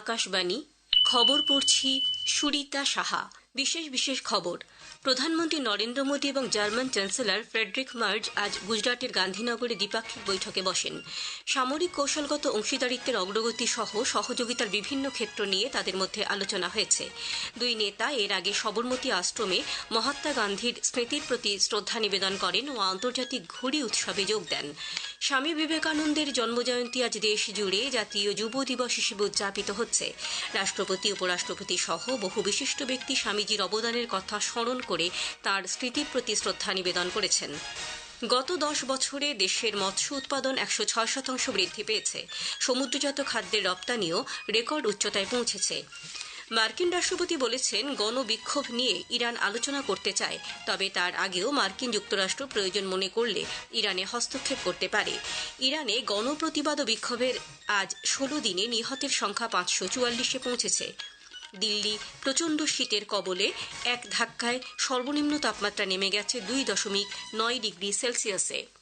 আকাশবাণী, খবর পড়ছি সুরিতা সাহা। বিশেষ বিশেষ খবর। প্রধানমন্ত্রী নরেন্দ্র মোদী এবং জার্মান চ্যান্সেলর ফ্রেডরিক মার্জ আজ গুজরাটের গান্ধীনগরে দ্বিপাক্ষিক বৈঠকে বসেন। সামরিক কৌশলগত অংশীদারিত্বের অগ্রগতি সহ সহযোগিতার বিভিন্ন ক্ষেত্র নিয়ে তাদের মধ্যে আলোচনা হয়েছে। দুই নেতা এর আগে সবরমতী আশ্রমে মহাত্মা গান্ধীর স্মৃতির প্রতি শ্রদ্ধা নিবেদন করেন ও আন্তর্জাতিক ঘুড়ি উৎসবে যোগ দেন। স্বামী বিবেকানন্দের জন্মজয়ন্তী আজ দেশ জুড়ে জাতীয় যুব দিবস হিসেবে উদযাপিত হচ্ছে। রাষ্ট্রপতি, উপরাষ্ট্রপতি সহ বহু বিশিষ্ট ব্যক্তি স্বামীজির অবদানের কথা স্মরণ করে তার স্মৃতির প্রতি শ্রদ্ধা নিবেদন করেছেন। গত দশ বছরে দেশের মৎস্য উৎপাদন একশো ছয় শতাংশ বৃদ্ধি পেয়েছে। সমুদ্রজাত খাদ্যের রপ্তানিও রেকর্ড উচ্চতায় পৌঁছেছে। মার্কিন রাষ্ট্রপতি বলেছেন, গণবিক্ষোভ নিয়ে ইরান আলোচনা করতে চায়, তবে তার আগেও মার্কিন যুক্তরাষ্ট্র প্রয়োজন মনে করলে ইরানে হস্তক্ষেপ করতে পারে। ইরানে গণপ্রতিবাদ ও বিক্ষোভের আজ ষোলো দিনে নিহতের সংখ্যা পাঁচশো চুয়াল্লিশে পৌঁছেছে। দিল্লি প্রচণ্ড শীতের কবলে, এক ধাক্কায় সর্বনিম্ন তাপমাত্রা নেমে গেছে দুই দশমিক নয় ডিগ্রি সেলসিয়াসে।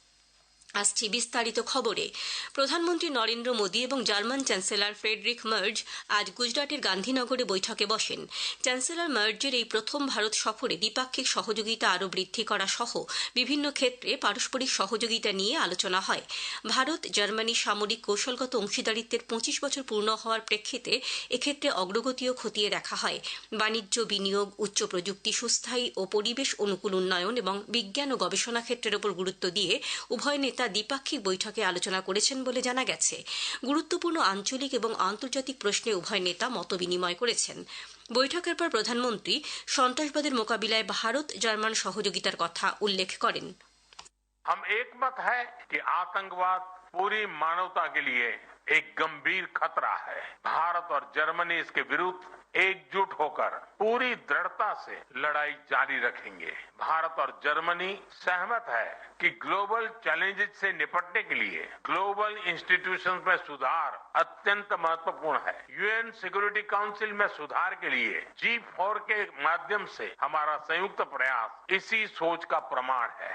আসছি বিস্তারিত খবরে। প্রধানমন্ত্রী নরেন্দ্র মোদী এবং জার্মান চ্যান্সেলর ফ্রেডরিক মার্জ আজ গুজরাটের গান্ধীনগরে বৈঠকে বসেন। চ্যান্সেলর মার্জের এই প্রথম ভারত সফরে দ্বিপাক্ষিক সহযোগিতা আরও বৃদ্ধি করা সহ বিভিন্ন ক্ষেত্রে পারস্পরিক সহযোগিতা নিয়ে আলোচনা হয়। ভারত জার্মানি সামরিক কৌশলগত অংশীদারিত্বের পঁচিশ বছর পূর্ণ হওয়ার প্রেক্ষিতে এক্ষেত্রে অগ্রগতিও খতিয়ে দেখা হয়। বাণিজ্য, বিনিয়োগ, উচ্চ প্রযুক্তি, সুস্থায়ী ও পরিবেশ অনুকূল উন্নয়ন এবং বিজ্ঞান ও গবেষণা ক্ষেত্রের উপর গুরুত্ব দিয়ে উভয় নেতা দ্বিপাক্ষিক বৈঠকে আলোচনা করেছেন বলে জানা গেছে গুরুত্বপূর্ণ আঞ্চলিক এবং আন্তর্জাতিক প্রশ্নে উভয় নেতা মতবিনিময় করেছেন বৈঠকের পর প্রধানমন্ত্রী সন্ত্রাসবাদের মোকাবিলায় ভারত জার্মান সহযোগিতার কথা উল্লেখ করেন हम एकमत है कि आतंकवाद पूरी मानवता के लिए एक गंभीर खतरा है। भारत और जर्मनी इसके विरुद्ध एकजुट होकर पूरी दृढ़ता से लड़ाई जारी रखेंगे। भारत और जर्मनी सहमत है कि ग्लोबल चैलेंजेस से निपटने के लिए ग्लोबल इंस्टीट्यूशंस में सुधार अत्यंत महत्वपूर्ण है। यूएन सिक्योरिटी काउंसिल में सुधार के लिए जी फोर के माध्यम से हमारा संयुक्त प्रयास इसी सोच का प्रमाण है।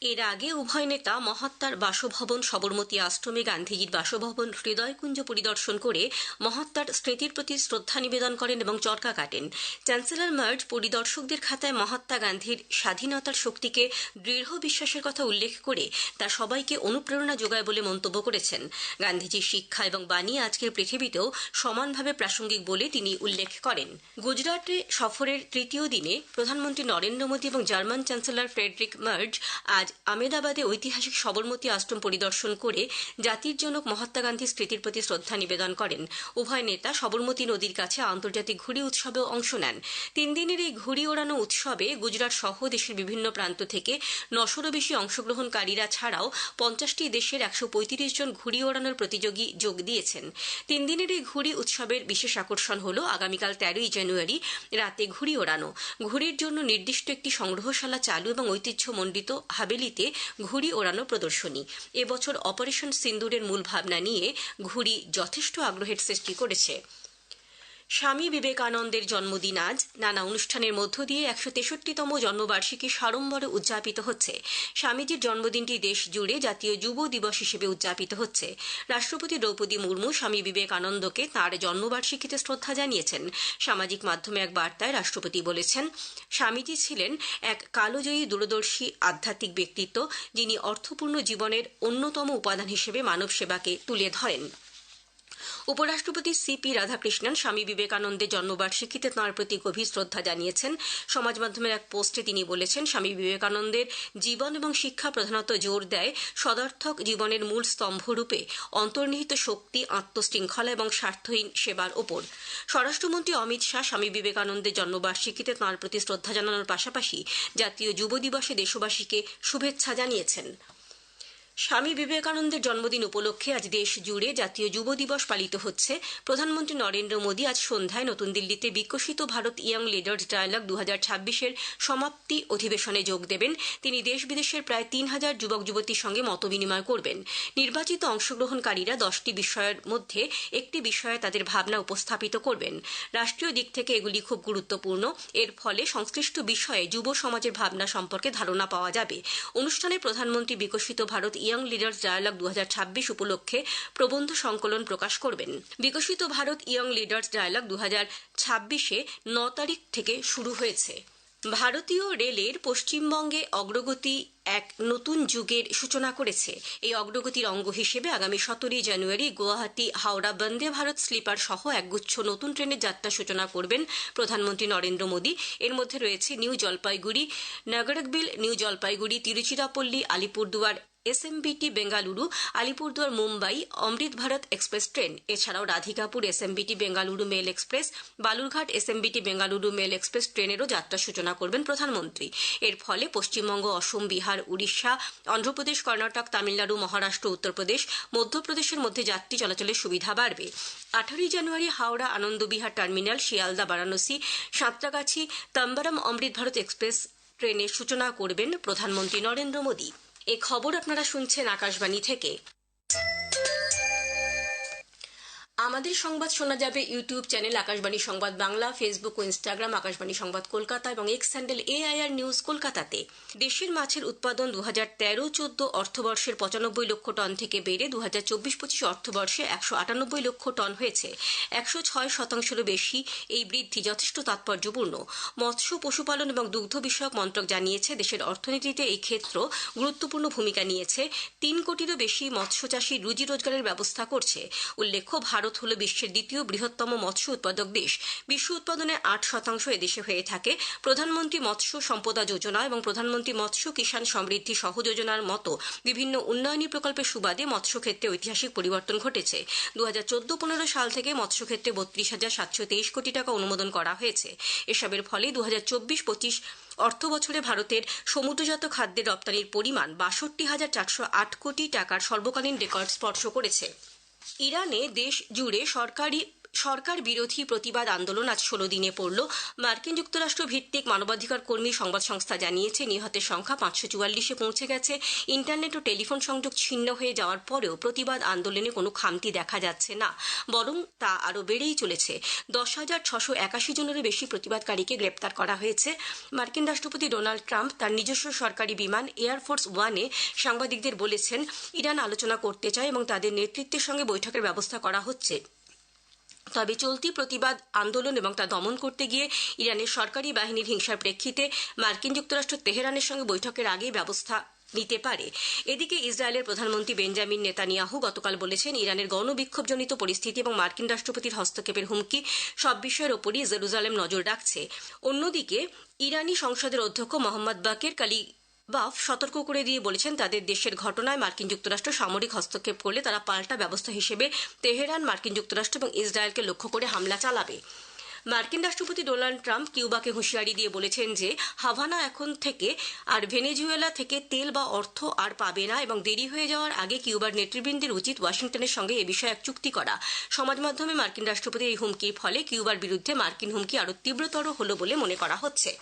এর আগে উভয় নেতা মহাত্মার বাসভবন, সবরমতী আশ্রমে গান্ধীজির বাসভবন, হৃদয়কুঞ্জ পরিদর্শন করে মহাত্মার স্মৃতির প্রতি শ্রদ্ধা নিবেদন করেন এবং চরকা কাটেন। চ্যান্সেলর মার্জ পরিদর্শকদের খাতায় মহাত্মা গান্ধীর স্বাধীনতার শক্তিকে দৃঢ় বিশ্বাসের কথা উল্লেখ করে তা সবাইকে অনুপ্রেরণা যোগায় বলে মন্তব্য করেছেন। গান্ধীজির শিক্ষা এবং বাণী আজকের পৃথিবীতেও সমানভাবে প্রাসঙ্গিক বলে তিনি উল্লেখ করেন। গুজরাটে সফরের তৃতীয় দিনে প্রধানমন্ত্রী নরেন্দ্র মোদী এবং জার্মান চ্যান্সেলর ফ্রেডরিক মার্জ আজ আমেদাবাদে ঐতিহাসিক সবরমতী আশ্রম পরিদর্শন করে জাতির জনক মহাত্মা গান্ধীর স্মৃতির প্রতি শ্রদ্ধা নিবেদন করেন। উভয় নেতা সবরমতী নদীর কাছে আন্তর্জাতিক ঘুড়ি উৎসবেও অংশ নেন। তিন দিনের এই ঘুড়ি ওড়ানো উৎসবে গুজরাট সহ দেশের বিভিন্ন প্রান্ত থেকে নশোরও বেশি অংশগ্রহণকারীরা ছাড়াও পঞ্চাশটি দেশের একশো পঁয়ত্রিশ জন ঘুড়ি ওড়ানোর প্রতিযোগী যোগ দিয়েছেন। তিন দিনের এই ঘুড়ি উৎসবের বিশেষ আকর্ষণ হল আগামীকাল তেরোই জানুয়ারি রাতে ঘুড়ি ওড়ানো। ঘুড়ির জন্য নির্দিষ্ট একটি সংগ্রহশালা চালু এবং ঐতিহ্যমণ্ডিত হাবেলিতে ঘুড়ি ওড়ানো প্রদর্শনী। এবছর অপারেশন সিন্দুরের মূল ভাবনা নিয়ে ঘুড়ি যথেষ্ট আগ্রহের সৃষ্টি করেছে। স্বামী বিবেকানন্দের জন্মদিন আজ। নানা অনুষ্ঠানের মধ্য দিয়ে একশো তেষট্টিতম জন্মবার্ষিকী সাড়ম্বরে উদযাপিত হচ্ছে। স্বামীজির জন্মদিনটি দেশ জুড়ে জাতীয় যুব দিবস হিসেবে উদযাপিত হচ্ছে। রাষ্ট্রপতি দ্রৌপদী মুর্মু স্বামী বিবেকানন্দকে তাঁর জন্মবার্ষিকীতে শ্রদ্ধা জানিয়েছেন। সামাজিক মাধ্যমে এক বার্তায় রাষ্ট্রপতি বলেছেন, স্বামীজি ছিলেন এক কালোজয়ী, দূরদর্শী, আধ্যাত্মিক ব্যক্তিত্ব যিনি অর্থপূর্ণ জীবনের অন্যতম উপাদান হিসেবে মানব সেবাকে তুলে ধরেন। উপরাষ্ট্রপতি সিপি রাধাকৃষ্ণন স্বামী বিবেকানন্দের জন্মবার্ষিকীতে তাঁর প্রতি গভীর শ্রদ্ধা জানিয়েছেন। সমাজ মাধ্যমের এক পোস্টে তিনি বলেছেন, স্বামী বিবেকানন্দের জীবন এবং শিক্ষা প্রধানত জোর দেয় সদার্থক জীবনের মূল স্তম্ভরূপে অন্তর্নিহিত শক্তি, আত্মশৃঙ্খলা এবং স্বার্থহীন সেবার ওপর। স্বরাষ্ট্রমন্ত্রী অমিত শাহ স্বামী বিবেকানন্দের জন্মবার্ষিকীতে তাঁর প্রতি শ্রদ্ধা জানানোর পাশাপাশি জাতীয় যুব দিবসে দেশবাসীকে শুভেচ্ছা জানিয়েছেন। স্বামী বিবেকানন্দের জন্মদিন উপলক্ষে আজ দেশ জুড়ে জাতীয় যুব দিবস পালিত হচ্ছে। প্রধানমন্ত্রী নরেন্দ্র মোদী আজ সন্ধ্যায় নতুন দিল্লিতে বিকশিত ভারত ইয়াং লিডার্স ডায়ালগ দু হাজার সমাপ্তি অধিবেশনে যোগ দেবেন। তিনি দেশ বিদেশের প্রায় তিন হাজার যুবক যুবতীর সঙ্গে মতবিনিময় করবেন। নির্বাচিত অংশগ্রহণকারীরা দশটি বিষয়ের মধ্যে একটি বিষয়ে তাদের ভাবনা উপস্থাপিত করবেন। রাষ্ট্রীয় দিক থেকে এগুলি খুব গুরুত্বপূর্ণ। এর ফলে সংশ্লিষ্ট বিষয়ে যুব সমাজের ভাবনা সম্পর্কে ধারণা পাওয়া যাবে। অনুষ্ঠানে প্রধানমন্ত্রী বিকশিত ভারত ইয়ং লিডার্স ডায়ালগ দু হাজার ছাব্বিশ উপলক্ষে প্রবন্ধ সংকলন প্রকাশ করবেন। বিকশিত ভারত ইয়ং লিডার্স ডায়ালগ দু ছাব্বিশে ন তারিখ থেকে শুরু হয়েছে। ভারতীয় রেলের পশ্চিমবঙ্গে অগ্রগতি এক নতুন যুগের সূচনা করেছে। এই অগ্রগতির অঙ্গ হিসেবে আগামী সতেরোই জানুয়ারি গুয়াহাটি, হাওড়া, বন্দে ভারত স্লিপার সহ একগুচ্ছ নতুন ট্রেনের যাত্রা সূচনা করবেন প্রধানমন্ত্রী নরেন্দ্র মোদী। এর মধ্যে রয়েছে New Jalpaiguri Nagercoil New Jalpaiguri, Tiruchirappalli, Alipurduar SMVT Bengaluru Alipurduar Mumbai Amrit Bharat express train এছাড়াও Radhikapur SMVT Bengaluru mail express Balurghat SMVT Bengaluru mail express ট্রেনেরও যাত্রা সূচনা করবেন প্রধানমন্ত্রী। এর ফলে পশ্চিমবঙ্গ, অসম, বিহার, উড়িষ্যা, অন্ধ্রপ্রদেশ, কর্ণাটক, তামিলনাড়ু, মহারাষ্ট্র, উত্তরপ্রদেশ, মধ্যপ্রদেশের মধ্যে যাত্রী চলাচলের সুবিধা বাড়বে। আঠারোই January Howrah, Anand Vihar terminal, Sealdah, Varanasi, Santragachi, Tambaram, Amrit Bharat express ট্রেনের সূচনা করবেন প্রধানমন্ত্রী নরেন্দ্র মোদী। এ খবর আপনারা শুনছেন আকাশবাণী থেকে। আমাদের সংবাদ শোনা যাবে YouTube channel Akashvani Sangbad Bangla Facebook ও ইনস্টাগ্রাম আকাশবাণী সংবাদ কলকাতা এবং এক্স হ্যান্ডেল এআইআর নিউজ কলকাতাতে। দেশের মাছের উৎপাদন দু হাজার তেরো চোদ্দ অর্থবর্ষের পঁচানব্বই লক্ষ টন থেকে বেড়ে দু হাজার চব্বিশ পঁচিশ অর্থবর্ষে একশো আটানব্বই লক্ষ টন হয়েছে। একশো ছয় শতাংশেরও বেশি এই বৃদ্ধি যথেষ্ট তাৎপর্যপূর্ণ। মৎস্য, পশুপালন এবং দুগ্ধ বিষয়ক মন্ত্রক জানিয়েছে, দেশের অর্থনীতিতে এই ক্ষেত্র গুরুত্বপূর্ণ ভূমিকা নিয়েছে। তিন কোটিরও বেশি মৎস্য চাষী রুজি রোজগারের ব্যবস্থা করছে। উল্লেখ্য, ভারত হল বিশ্বের দ্বিতীয় বৃহত্তম মৎস্য উৎপাদক দেশ। বিশ্ব উৎপাদনে আট শতাংশ এদেশে হয়ে থাকে। প্রধানমন্ত্রী মৎস্য সম্পদা যোজনা এবং প্রধানমন্ত্রী মৎস্য কিষাণ সমৃদ্ধি সহ যোজনার মতো বিভিন্ন উন্নয়নী প্রকল্পের সুবাদে মৎস্য ক্ষেত্রে ঐতিহাসিক পরিবর্তন ঘটেছে। দু হাজার চোদ্দ পনেরো সাল থেকে মৎস্য ক্ষেত্রে বত্রিশ হাজার সাতশো তেইশ কোটি টাকা অনুমোদন করা হয়েছে। এসবের ফলে দু হাজার চব্বিশ পঁচিশ অর্থ বছরে ভারতের সমুদ্রজাত খাদ্যের রপ্তানির পরিমাণ বাষট্টি হাজার চারশো আট কোটি টাকার সর্বকালীন রেকর্ড স্পর্শ করেছে। ইরানে দেশ জুড়ে সরকারি সরকার বিরোধী প্রতিবাদ আন্দোলন আজ ষোলো দিনে পড়ল। মার্কিন যুক্তরাষ্ট্র ভিত্তিক মানবাধিকার কর্মী সংবাদ সংস্থা জানিয়েছে, নিহতের সংখ্যা পাঁচশো চুয়াল্লিশে পৌঁছে গেছে। ইন্টারনেট ও টেলিফোন সংযোগ ছিন্ন হয়ে যাওয়ার পরেও প্রতিবাদ আন্দোলনে কোনো খামতি দেখা যাচ্ছে না, বরং তা আরও বেড়েই চলেছে। দশ হাজার ছশো একাশি জনেরও বেশি প্রতিবাদকারীকে গ্রেপ্তার করা হয়েছে। মার্কিন রাষ্ট্রপতি ডোনাল্ড ট্রাম্প তার নিজস্ব সরকারি বিমান এয়ারফোর্স ওয়ানে সাংবাদিকদের বলেছেন, ইরান আলোচনা করতে চায় এবং তাদের নেতৃত্বের সঙ্গে বৈঠকের ব্যবস্থা করা হচ্ছে। তবে চলতি প্রতিবাদ, আন্দোলন এবং তা দমন করতে গিয়ে ইরানের সরকারি বাহিনীর হিংসার প্রেক্ষিতে মার্কিন যুক্তরাষ্ট্র তেহরানের সঙ্গে বৈঠকের আগেই ব্যবস্থা নিতে পারে। এদিকে ইসরায়েলের প্রধানমন্ত্রী বেঞ্জামিন নেতানিয়াহু গতকাল বলেছেন, ইরানের গণবিক্ষোভজনিত পরিস্থিতি এবং মার্কিন রাষ্ট্রপতির হস্তক্ষেপের হুমকি সব বিষয়ের ওপরই জেরুজালেম নজর রাখছে। অন্যদিকে, ইরানি সংসদের অধ্যক্ষ মোহাম্মদ বাকের কালি বাফ সতর্ক করে দিয়ে বলেছেন, তাদের দেশের ঘটনায় মার্কিন যুক্তরাষ্ট্র সামরিক হস্তক্ষেপ করলে তারা পাল্টা ব্যবস্থা হিসেবে তেহরান, মার্কিন যুক্তরাষ্ট্র এবং ইসরায়েলকে লক্ষ্য করে হামলা চালাবে। মার্কিন রাষ্ট্রপতি ডোনাল্ড ট্রাম্প কিউবাকে হুঁশিয়ারি দিয়ে বলেছেন যে, হাভানা এখন থেকে আর ভেনেজুয়েলা থেকে তেল বা অর্থ আর পাবে না এবং দেরি হয়ে যাওয়ার আগে কিউবার নেতৃবৃন্দের উচিত ওয়াশিংটনের সঙ্গে এ বিষয়ে এক চুক্তি করা। সমাজ মাধ্যমে মার্কিন রাষ্ট্রপতির এই হুমকির ফলে কিউবার বিরুদ্ধে মার্কিন হুমকি আরও তীব্রতর হল বলে মনে করা হচ্ছে।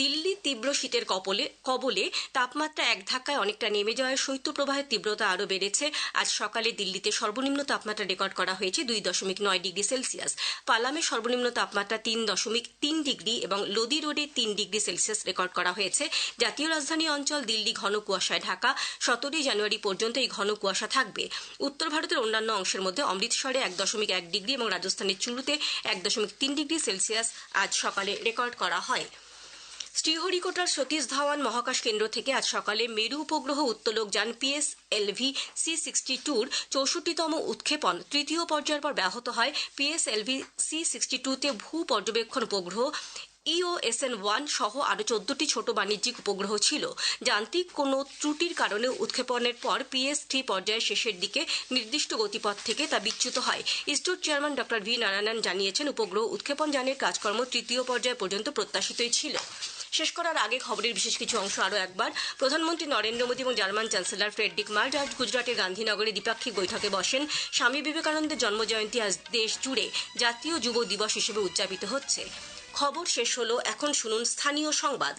দিল্লি তীব্র শীতের কবলে কবলে তাপমাত্রা এক ধাক্কায় অনেকটা নেমে যাওয়ায় শৈত্যপ্রবাহের তীব্রতা আরও বেড়েছে। আজ সকালে দিল্লিতে সর্বনিম্ন তাপমাত্রা রেকর্ড করা হয়েছে দুই দশমিক নয় ডিগ্রি সেলসিয়াস। পালামে সর্বনিম্ন তাপমাত্রা তিন দশমিক তিন ডিগ্রি এবং লোদি রোডে তিন ডিগ্রি সেলসিয়াস রেকর্ড করা হয়েছে। জাতীয় রাজধানী অঞ্চল দিল্লি ঘন কুয়াশায় ঢাকা। সতেরোই জানুয়ারি পর্যন্ত এই ঘন কুয়াশা থাকবে। উত্তর ভারতের অন্যান্য অংশের মধ্যে অমৃতসরে এক দশমিক এক ডিগ্রি এবং রাজস্থানের চুরুতে এক দশমিক তিন ডিগ্রি সেলসিয়াস আজ সকালে রেকর্ড করা হয়। শ্রীহরিকোটার সতীশ ধাওয়ান মহাকাশ কেন্দ্র থেকে আজ সকালে মেরু উপগ্রহ উত্তোলক যান পিএস এলভি সি সিক্সটি টুর চৌষট্টিতম উৎক্ষেপণ। তৃতীয় পর্যায়ের পর ব্যাহত হয় পিএস এলভি সি সিক্সটি টুতে ভূ পর্যবেক্ষণ উপগ্রহ ইও ইওএসএন ওয়ান সহ আরও চোদ্দটি ছোট বাণিজ্যিক উপগ্রহ ছিল। যান্ত্রিক কোনো ত্রুটির কারণে উৎক্ষেপণের পর পিএস থ্রি পর্যায়ের শেষের দিকে নির্দিষ্ট গতিপথ থেকে তা বিচ্যুত হয়। ইসরোর চেয়ারম্যান ডক্টর ভি নারায়ণন জানিয়েছেন, উপগ্রহ উৎক্ষেপণ যানের কাজকর্ম তৃতীয় পর্যায় পর্যন্ত প্রত্যাশিতই ছিল। শেষ করার আগে খবরের বিশেষ কিছু অংশ আরও একবার। প্রধানমন্ত্রী নরেন্দ্র মোদী এবং জার্মান চ্যান্সেলর ফ্রেডরিক মার্জ আজ গুজরাটের গান্ধীনগরে দ্বিপাক্ষিক বৈঠকে বসেন। স্বামী বিবেকানন্দের জন্মজয়ন্তী আজ দেশ জুড়ে জাতীয় যুব দিবস হিসেবে উদযাপিত হচ্ছে। খবর শেষ হলো, এখন শুনুন স্থানীয় সংবাদ।